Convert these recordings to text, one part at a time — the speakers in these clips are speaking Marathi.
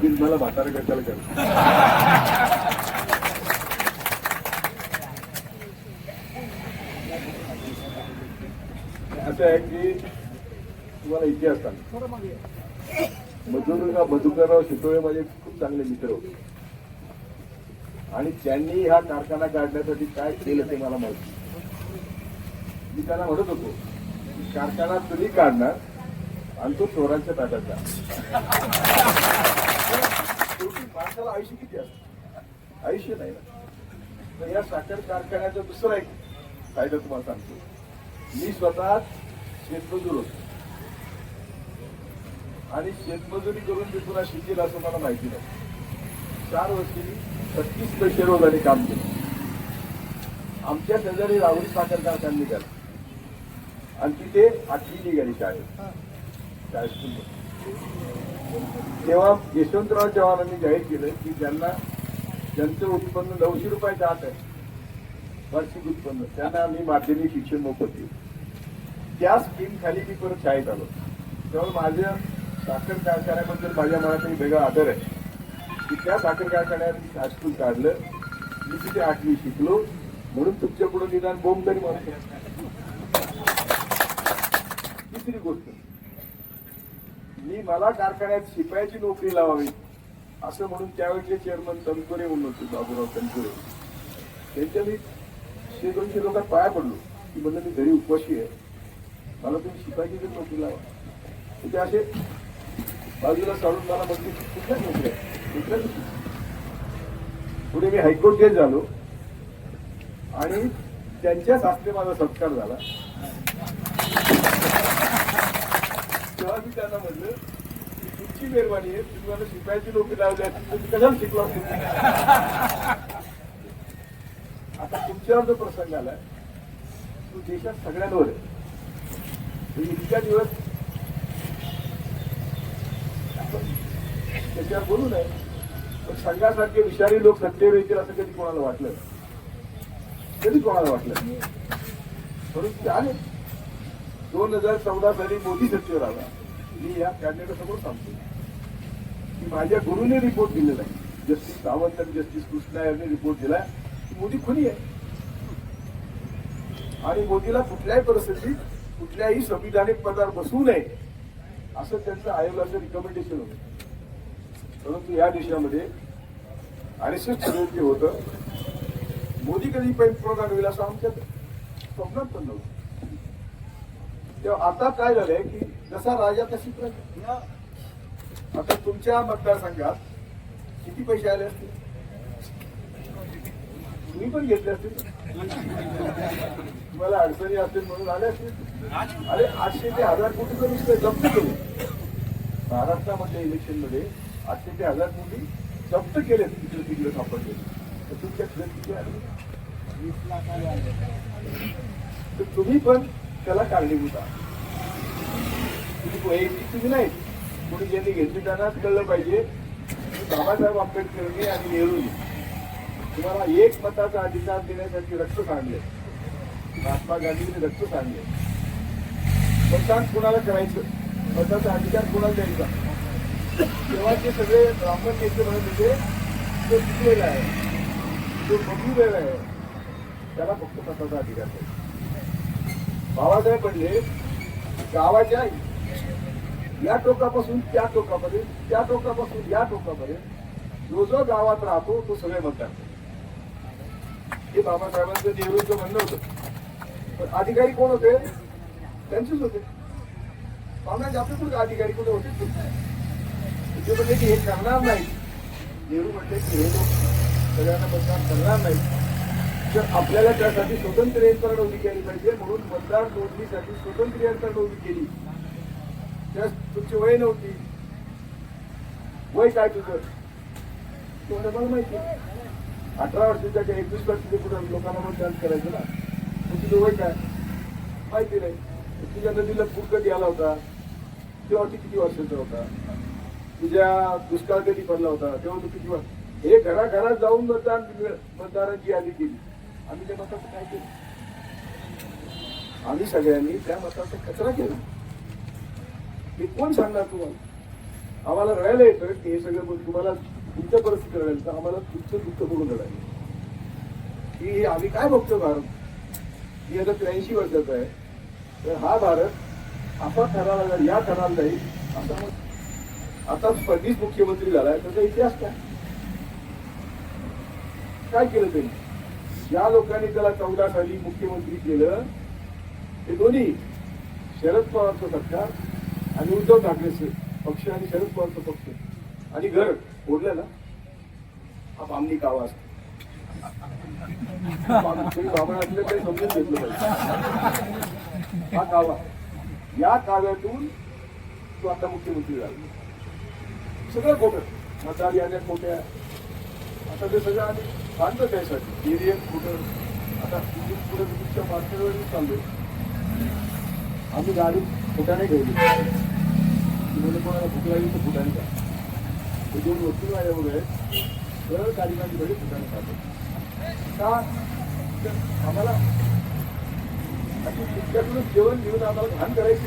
बिल मला म्हातारा कशाला कर असं आहे की तुम्हाला इतिहास सांग मधुर मधुकरराव शितोळे माझे खूप चांगले मित्र होते. आणि त्यांनी हा कारखाना काढण्यासाठी काय केलं ते मला माहिती मी त्यांना म्हणत होतो कारखाना तुम्ही काढणार आणि तो चोरांच्या ताब्यात जा. माणसाला आयुष्य किती असतं? आयुष्य नाही ना. तर या साखर कारखान्याचा दुसरा एक फायदा तुम्हाला सांगतो. मी स्वतः शेतमजूर होतो. आणि शेतमजुरी करून मी पुन्हा शिकेल असं मला माहिती नाही. चार वर्षी छत्तीस पैसे रोजाने काम केलं. आमच्या शेजारी राहुल साखर कारखाना निघाला आणि तिथे आठवी निघाली शाळेत. शाळेत तेव्हा यशवंतराव चव्हाणांनी जाहीर केलं की ज्यांना ज्यांचं उत्पन्न नऊशे रुपयाच्या आत आहे वार्षिक उत्पन्न त्यांना आम्ही माध्यमिक शिक्षण मोफत देऊ. त्या स्कीम खाली मी परत शाळेत आलो. तेव्हा माझ्या साखर कारखान्याबद्दल माझ्या मनात एक वेगळा आदर आहे. की त्या साखर कारखान्यात हायस्कूल काढलं मी तिथे आठवी शिकलो म्हणून तुमच्यापुढे निदान बोंब तरी म्हणतो तिसरी गोष्ट मी मला कारखान्यात शिपायाची नोकरी लावावी असं म्हणून त्यावेळेचे चेअरमन तनपुरे म्हणून होते बाबूराव तनपुरे त्यांच्या मी शे दोनशे लोकात पाया पडलो. की म्हणलं मी घरी उपवाशी आहे. मला तुम्ही शिपायची जर नोकरी लावा. तिथे ते असे बाजूला साडून मला म्हणते कुठल्याच नोकरी आहे? कुठल्याच पुढे मी हायकोर्ट जज झालो आणि त्यांच्याच हस्ते माझा सत्कार झाला. तेव्हा मी त्यांना म्हणलं की तुमची मेहरबानी आहे तुम्ही मला शिपायाची लोक लावली तुम्ही कशाला शिकलो आता तुमच्यावर जो प्रसंग आलाय तो देशात सगळ्यांवर आहे. म्हणजे इतक्या दिवस आपण त्याच्यावर बोलू नये पण संघासारखे विषारी लोक सत्तेवर येतील असं कधी कोणाला वाटलं? कधी कोणाला वाटलं? म्हणून परंतु ते आले दोन हजार चौदा साली मोदी सत्तेवर आला. मी या कॅबिनेटासमोर सांगतो की माझ्या गुरुने रिपोर्ट दिलेला आहे. जस्टिस सावंत आणि जस्टिस कृष्णा यांनी रिपोर्ट दिला की मोदी खुनी आहे. आणि मोदीला कुठल्याही परिस्थितीत कुठल्याही संविधानिक पदावर बसवू नये असं त्यांचं आयोगाचं रिकमेंडेशन होतं. परंतु या देशामध्ये आर एस एस होतं मोदी कधी पंतप्रधान होईल असं आमच्या स्वप्नात पण नव्हतं तेव्हा आता काय झालंय की जसा राजा तशी प्रजा आता तुमच्या मतदारसंघात किती पैसे आले असतील? तुम्ही पण घेतले असतील. तुम्हाला अडचणी असतील म्हणून आले असतील. अरे आठशे ते हजार कोटी तर नुसते जप्त केले महाराष्ट्रामधल्या इलेक्शनमध्ये आठशे ते हजार कोटी जप्त केले तिकडे तिकडे सापडले. तर तुमच्या किती आले आले. तर तुम्ही पण त्याला कारणीभूत आहात तुम्ही वैयक्तिक तुम्ही नाही. कोणी ज्यांनी घेतली त्यांनाच कळलं पाहिजे. बाबासाहेब आंबेडकरांनी आणि नेहरूंनी तुम्हाला एक मताचा अधिकार देण्यासाठी रक्त सांडले महात्मा गांधींनी रक्त सांडले मतदान कुणाला करायचं? मताचा अधिकार कुणाला द्यायचा? तेव्हा ते सगळे ब्राह्मण नेते म्हणत होते तो शिकलेला आहे? तो बघितलेला आहे. त्याला फक्त मताचा अधिकार द्यायचा बाबासाहेब म्हणले गावाच्या या टोकापासून त्या टोकापर्यंत त्या टोकापासून या टोकापर्यंत जो जो गावात राहतो तो सगळे मतदार. हे बाबासाहेबांचं नेहरूचं म्हणणं होतं. पण अधिकारी कोण होते? त्यांचेच होते. पाहुणा जास्त अधिकारी कुठे होते? ते म्हणले की हे करणार नाही नेहरू म्हणले की हे लोक सगळ्यांना मतदान करणार नाही तर आपल्याला त्यासाठी स्वतंत्र यंत्रणा उभी केली पाहिजे म्हणून मतदार नोंदणीसाठी स्वतंत्र यंत्रणा उभी केली. त्यास तुमची वय नव्हती. वय काय तुझं? तुम्हाला मला माहिती अठरा वर्षाच्या का एकवीस वर्षाच्या पुढे लोकांना मतदान करायचं ना. मग तुझं वय काय? माहिती नाही. तुझ्या नदीला पूर कधी आला होता? तेव्हा तू किती वर्षाचा होता? तुझ्या दुष्काळ कधी पडला होता? तेव्हा तू किती वर्ष हे घराघरात जाऊन मतदान मतदारांची यादी केली. आम्ही त्या मताचं काय केलं? आम्ही सगळ्यांनी त्या मताचा कचरा केला. मी कोण सांगणार तुम्हाला? आम्हाला रडायला येतं की हे सगळं तुम्हाला तुमच्या परिस्थिती रडायला तर आम्हाला तुमचं दुःख बघून रडायला की आम्ही काय बघतो भारत? ही आता त्र्याऐंशी वर्षाचा आहे. तर हा भारत असा ठराला या ठराला जाईल असा मग आता फडणीस मुख्यमंत्री झालाय त्याचा इतिहास काय? काय केलं त्यांनी? ज्या लोकांनी त्याला चौदा साली मुख्यमंत्री केलं. ते दोन्ही शरद पवारचं सरकार आणि उद्धव ठाकरेचे पक्ष आणि शरद पवारचं पक्ष. आणि घर ओढलं ना. हा बामणी कावा असतो. तुम्ही असले काही समजून घेतलं पाहिजे. हा कावा. या काव्यातून तो आता मुख्यमंत्री झाला. सगळं खोटं. मतदार याद्या खोट्या. आता ते सगळं आम्ही काय त्यासाठी. एरियन कुठं? आता तुम्ही पुढे तुमच्या पातळीवर चाललोय आम्ही गाडी फुटाने ठेवली तुम्हाला कोणाला भूक लागली तर फुटाने का हे दोन वस्तू माझ्यामुळे गाडी माझी घडी फुटाने खातो का? आम्हाला अशी तुमच्याकडून जेवण घेऊन आम्हाला घाण करायची.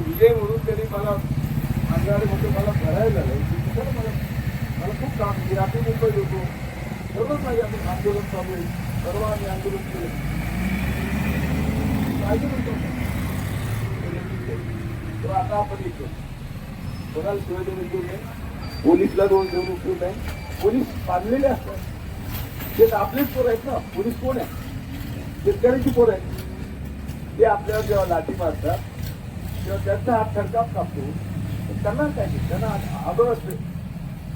विजय म्हणून त्यांनी मला अंगारे म्हणजे मला भरायला लागलं मला मला खूप काम मी रात्री मुंबईत होतो. सर्वच माझे आपण आंदोलन चालू आहे. सर्व आम्ही आंदोलन केलं. पाहिजे म्हणतो तो आता आपण येतो. कोणाला शिवाय देऊन उपयोग नाही पोलीसला दोन देऊन उपयोग नाही. पोलीस बांधलेले असतात. ते तर आपलेच पोर आहेत ना पोलीस कोण आहे? शेतकऱ्याची पोर आहेत. ते आपल्याला जेव्हा लाठी मारतात तेव्हा त्यांचा हात खडकाप कापतो. तर त्यांना काय नाही, त्यांना आदर असते.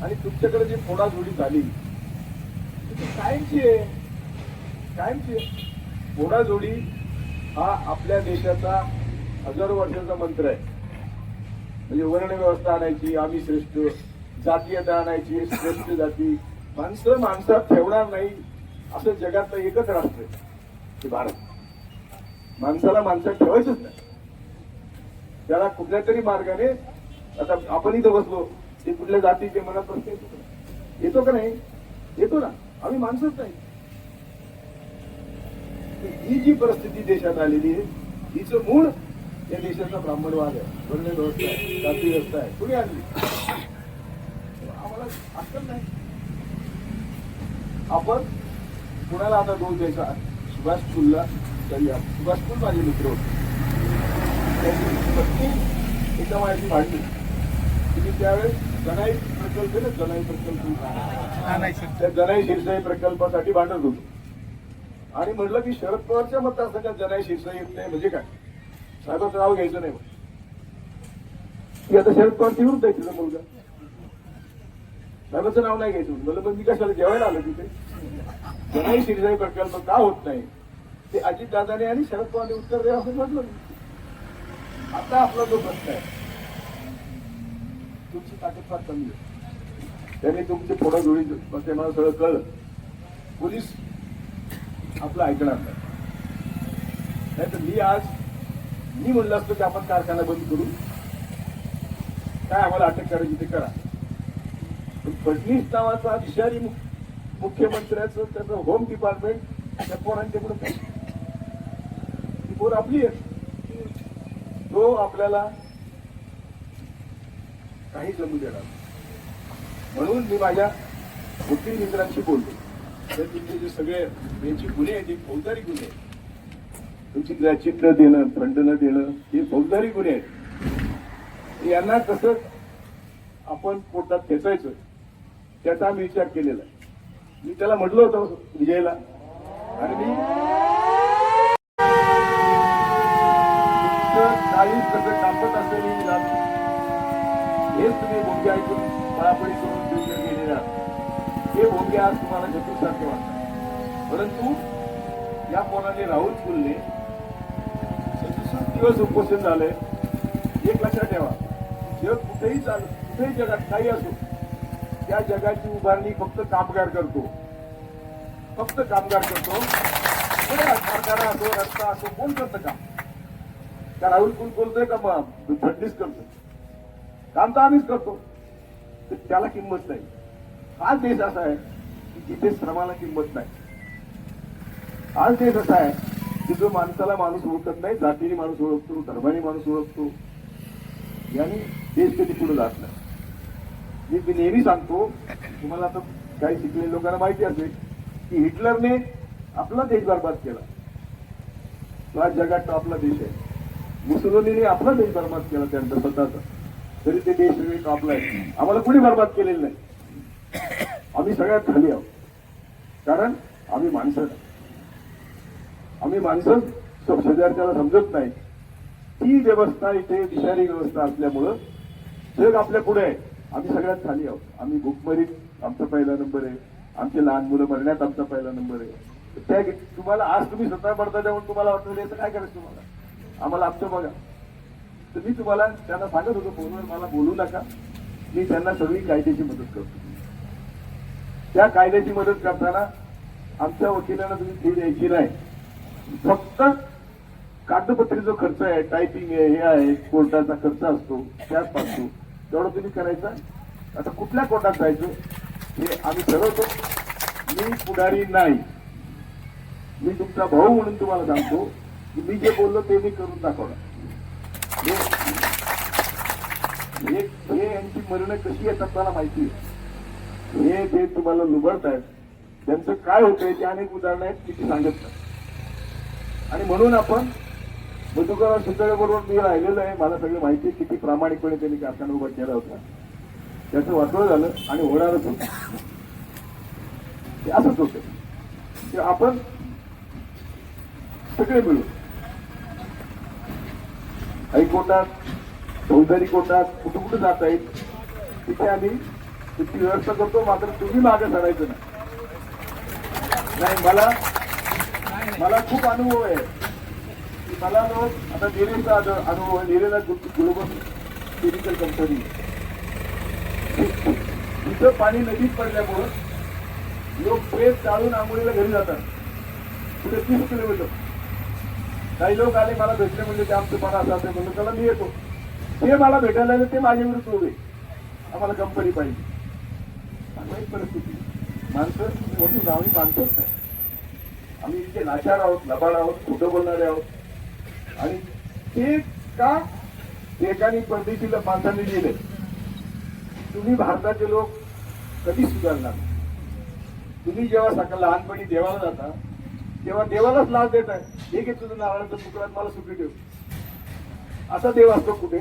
आणि तुमच्याकडे जी फोडाजोडी झाली ती कायमची आहे. कायमची आहे. फोडाजोडी हा आपल्या देशाचा हजारो वर्षाचा मंत्र आहे. म्हणजे वर्ण व्यवस्था आणायची आम्ही श्रेष्ठ जातीयता आणायची श्रेष्ठ जाती. माणसं माणसात ठेवणार नाही असं जगातलं एकच राष्ट्र आहे ते भारत. माणसाला माणसात ठेवायचंच नाही. त्याला कुठल्या तरी मार्गाने आता आपण इथं बसलो ते कुठल्या जातीचे मनात प्रश्न येतो का? येतो का नाही? येतो ना. आम्ही माणसंच नाही. ही जी परिस्थिती देशात आलेली आहे हिचं मूळ या देशाचा ब्राह्मणवाद आहे. वर्ण व्यवस्था आहे जाती व्यवस्था आहे. कुणी आणली? आम्हाला अक्कल नाही. आपण कुणाला आता दोष द्यायचा सुभाष फुलला करूया सुभाष फुल माझे मित्र होते. त्याची पत्नी एका माझी मांडली तुम्ही त्यावेळेस जनाई प्रकल्प आहे ना जनाई प्रकल्प. त्या जनाई शिरसाई प्रकल्पासाठी भांडत होतो. आणि म्हटलं की शरद पवारच्या मतदारसंघात जनाई शिरसाई येत नाही म्हणजे काय? साहेबाचं नाव घ्यायचं नाही. की आता शरद पवारची विरुद्ध आहे तिचा मुलगा. साहेबाचं नाव नाही घ्यायचं म्हणलं मग मी कशाला जेवायला आलो तिथे? जनाई शिरसाई प्रकल्प का होत नाही? ते अजित दादाने आणि शरद पवारने उत्तर द्या असं म्हटलं. आता आपला जो प्रश्न आहे तुमची ताकद फार कमी आहे. त्यांनी तुमचे पुढं जोडी ते मला सगळं कळलं. पोलीस आपलं ऐकणार नाही. तर मी आज मी म्हणलं असतो की आपण कारखाना बंद करू. काय आम्हाला अटक करायची ते करा. पण फडणीस नावाचा विषारी मुख्यमंत्र्याचं त्याचं होम डिपार्टमेंट त्या पोरांच्या पुढे ती पोर आपली आहे तो आपल्याला काही जमू देणार म्हणून मी माझ्या वकील मित्रांशी बोलतो. तर तुमचे जे सगळे यांचे गुन्हे आहेत ते फौजदारी गुन्हे आहेत तुमची ग्रॅच्युट न देणं फंड न देणं हे फौजदारी गुन्हे आहेत. यांना कसं आपण पोटात खेचायचं त्याचा आम्ही विचार केलेला आहे. मी त्याला म्हटलं होतं विजयला. आणि मी चाळीस कसं कापत हेच तुम्ही भोंगे ऐकून पळापळी करून दिवस गेलेले. आहात हे भोंगे आज तुम्हाला जतूसारखे वाटतात परंतु या कोणाने राहुल फुलने सदुसष्ट दिवस उपोषण झाले एक लक्षात ठेवा. जग कुठेही चालू कुठेही जगात काही असो त्या जगाची उभारणी फक्त कामगार करतो. फक्त कामगार करतो. कारखाना असो रस्ता असो कोण करतं काम? का राहुल कुल बोलतोय का मग? फडणीस करतोय. काम तर आम्हीच करतो. तर त्याला किंमत नाही. हा देश असा आहे की जिथे श्रमाला किंमत नाही. आज देश असा आहे की जो माणसाला माणूस ओळखत नाही जातीने माणूस ओळखतो धर्माने माणूस ओळखतो. याने देश कधी पुढे जात नाही. मी मी नेहमी सांगतो तुम्हाला आता काही शिकलेल्या लोकांना माहिती असेल की हिटलरने आपला देश बर्बाद केला. तो आज जगात आपला देश आहे. मुसलोनीने आपला देश बर्बाद केला त्यानंतर स्वतःचा. तरी ते देश वेगळे कापलाय आम्हाला कुणी बर्बाद केलेलं नाही. आम्ही सगळ्यात खाली आहोत. कारण आम्ही माणसं आम्ही माणसं शेजारच्याला समजत नाही. ती व्यवस्था इथे दिशारी व्यवस्था असल्यामुळं जग आपल्या पुढे आहे. आम्ही सगळ्यात खाली आहोत. आम्ही भूकमरीत आमचा पहिला नंबर आहे. आमचे लहान मुलं मरण्यात आमचा पहिला नंबर आहे. त्या तुम्हाला आज तुम्ही स्वतः पडता त्यामुळे तुम्हाला वाटलं याचं काय करायचं तुम्हाला? आम्हाला आमचं बघा. तर मी तुम्हाला त्यांना सांगत होतो फोनवर मला बोलू नका. मी त्यांना सगळी कायद्याची मदत करतो. त्या कायद्याची मदत करताना आमच्या वकिलांना तुम्ही फी द्यायची नाही. फक्त कागदपत्री जो खर्च आहे टायपिंग आहे हे आहे कोर्टाचा खर्च असतो त्यात असतो तेवढं तुम्ही करायचा. आता कुठल्या कोर्टात जायचं? हे आम्ही ठरवतो. मी पुढारी नाही. मी तुमचा भाऊ म्हणून तुम्हाला सांगतो. की मी जे बोललो ते मी करून दाखवणार. हे हे- यांची मरणं कशी येतात मला माहिती आहे. हे जे तुम्हाला लुबडत आहेत त्यांचं काय होतंय ते अनेक उदाहरणं आहेत की ती सांगत नाही. आणि म्हणून आपण मधुकरराव सुतळे बरोबर मी राहिलेलो आहे मला सगळं माहिती किती प्रामाणिकपणे त्यांनी कारखाना उभा केला होता. त्याचं वाटोळ झालं आणि होणारच होतं. ते असंच होतं. की आपण सगळे मिळून हायकोर्टात फौजदारी कोर्टात कुठं कुठं जात आहेत तिथे आम्ही तिची व्यवस्था करतो मात्र तुम्ही मागे सरायचं नाही. नाही मला मला खूप अनुभव आहे. की मला लोक आता निरेचा अनुभव आहे निरेला ग्लोबल केमिकल कंपनी तिथं पाणी नदीत पडल्यामुळं लोक प्रेस चाळून आंघोळीला घरी जातात. पुढे तीस किलोमीटर. काही लोक आले मला भेटले म्हणजे ते आमचं मला असं असं म्हणलं त्याला मी येतो. ते मला भेटायला आले ते माझ्या विरुद्ध उभे आम्हाला कंपनी पाहिजे वाईट परिस्थिती. माणसं म्हणून आम्ही माणसंच नाही. आम्ही इतके नाशार आहोत लबाड आहोत खोटं बोलणारे आहोत. आणि ते का? एकाने परदेशी माणसाने लिहिले तुम्ही भारताचे लोक कधी सुधारणार तुम्ही जेव्हा सकाळ लहानपणी देवाला जाता तेव्हा देवालाच लाच देत आहे हे घे तुझं नारळाचं तुकड्यात मला सुट्टी ठेव असा देव असतो कुठे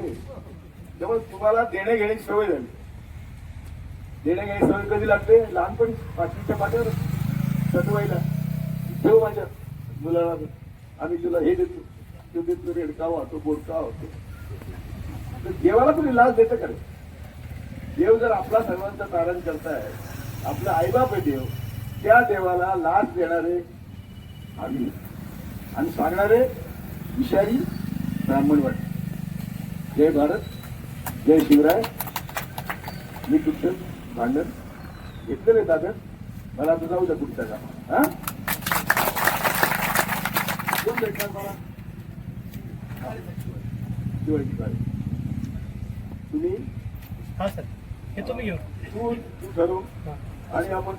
त्यामुळे तुम्हाला देणे घेण्याची सवय झाली. देणे घेण्याची सवय कधी लागते? लहानपणी पाठीच्या पाठ्यावर सटवायला ठेव माझ्या मुलाला आम्ही तुला हे देतो. तो देतो रेडका वाहतो बोडका होतो तर देवाला तुम्ही लाच देतं का रे? देव जर आपला सर्वांचं तारण करताय आपला आईबाप आहे देव त्या देवाला लाच देणारे आम्ही. आणि सांगणारे विषारी ब्राह्मण वाट जय भारत जय शिवराय. मी तुमचं भांडण घेतलेलं आहे दादा मला आता जाऊ द्या पुढच्या का हा? कोण भेटणार मला? शिवाजी तारीख तुम्ही? हा सर. हे तुम्ही घेऊन. तू तू ठरव. आणि आपण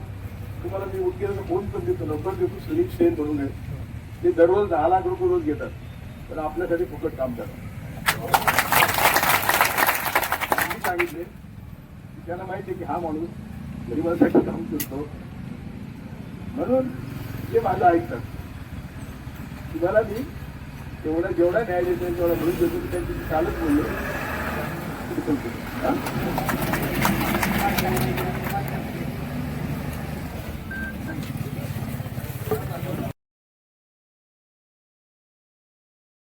तुम्हाला मी उद्योगाचा फोन पण देतो. नंबर देतो. स्लिप सेल म्हणून आहे. ते दररोज दहा लाख रुपये रोज घेतात. पण आपल्यासाठी फुकट काम करतात मी सांगितले की त्यांना माहिती आहे की हा माणूस गरिबांसाठी काम करतो. म्हणून ते माझं ऐकतात. तुम्हाला मी तेवढा जेवढा न्याय देतो तेवढा म्हणून देतो की त्यांची कालच बोललो.